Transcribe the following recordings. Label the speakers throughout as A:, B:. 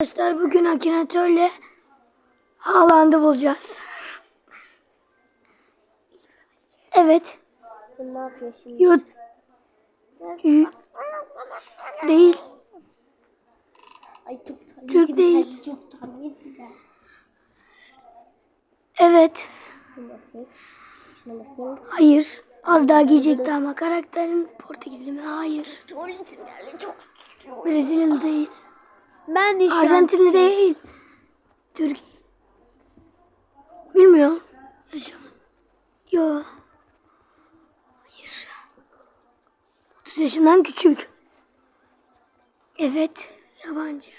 A: Arkadaşlar bugün Akinator'le Haaland'ı bulacağız. Evet.
B: Ne yapıyor
A: Değil.
B: Ay
A: Türk değil. Evet. Hayır. Az daha giyecekti ama karakterin Portekizli mi? Hayır. Brezilyalı değil.
B: Ben de
A: Arjantinli değil. Türk. Bilmiyorum. Yaşam. Yo. Hayır. 30 yaşından küçük. Evet. Yabancı.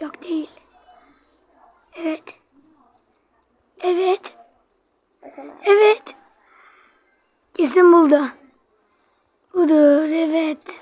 A: Yok değil. Evet. Evet. Evet. Kesin buldu. Budur. Evet.